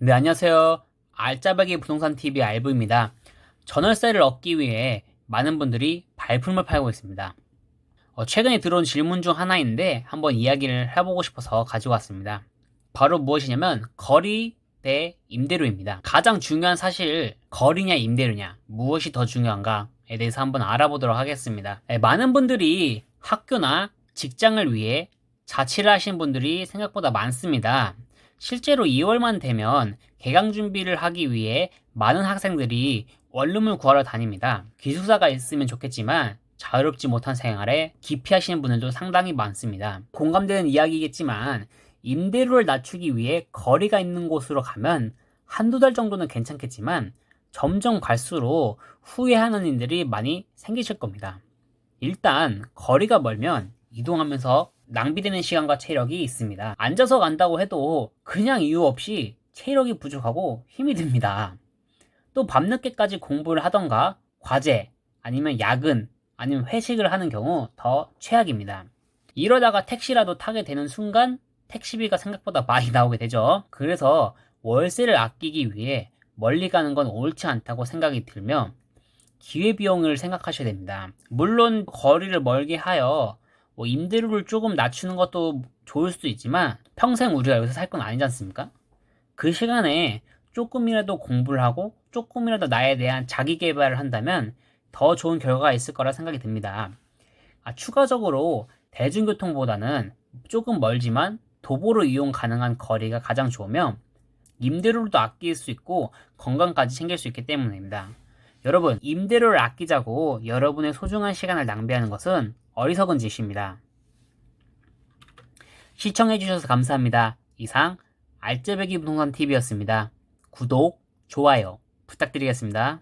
네, 안녕하세요. 알짜배기 부동산 TV 알부입니다. 전월세를 얻기 위해 많은 분들이 발품을 팔고 있습니다. 어, 최근에 들어온 질문 중 하나인데 한번 이야기를 해보고 싶어서 가지고 왔습니다. 바로 무엇이냐면 거리 대 임대료입니다. 가장 중요한 사실 거리냐 임대료냐 무엇이 더 중요한가에 대해서 한번 알아보도록 하겠습니다. 네, 많은 분들이 학교나 직장을 위해 자취를 하신 분들이 생각보다 많습니다. 실제로 2월만 되면 개강 준비를 하기 위해 많은 학생들이 원룸을 구하러 다닙니다. 기숙사가 있으면 좋겠지만 자유롭지 못한 생활에 기피하시는 분들도 상당히 많습니다. 공감되는 이야기겠지만 임대료를 낮추기 위해 거리가 있는 곳으로 가면 한두 달 정도는 괜찮겠지만 점점 갈수록 후회하는 일들이 많이 생기실 겁니다. 일단 거리가 멀면 이동하면서 낭비되는 시간과 체력이 있습니다. 앉아서 간다고 해도 그냥 이유 없이 체력이 부족하고 힘이 듭니다. 또 밤늦게까지 공부를 하던가 과제 아니면 야근 아니면 회식을 하는 경우 더 최악입니다. 이러다가 택시라도 타게 되는 순간 택시비가 생각보다 많이 나오게 되죠. 그래서 월세를 아끼기 위해 멀리 가는 건 옳지 않다고 생각이 들며 기회비용을 생각하셔야 됩니다. 물론 거리를 멀게 하여 뭐 임대료를 조금 낮추는 것도 좋을 수도 있지만 평생 우리가 여기서 살 건 아니지 않습니까? 그 시간에 조금이라도 공부를 하고 조금이라도 나에 대한 자기 개발을 한다면 더 좋은 결과가 있을 거라 생각이 듭니다. 아, 추가적으로 대중교통보다는 조금 멀지만 도보로 이용 가능한 거리가 가장 좋으며 임대료도 아낄 수 있고 건강까지 챙길 수 있기 때문입니다. 여러분, 임대료를 아끼자고 여러분의 소중한 시간을 낭비하는 것은 어리석은 짓입니다. 시청해주셔서 감사합니다. 이상 알짜배기 부동산 TV였습니다. 구독, 좋아요 부탁드리겠습니다.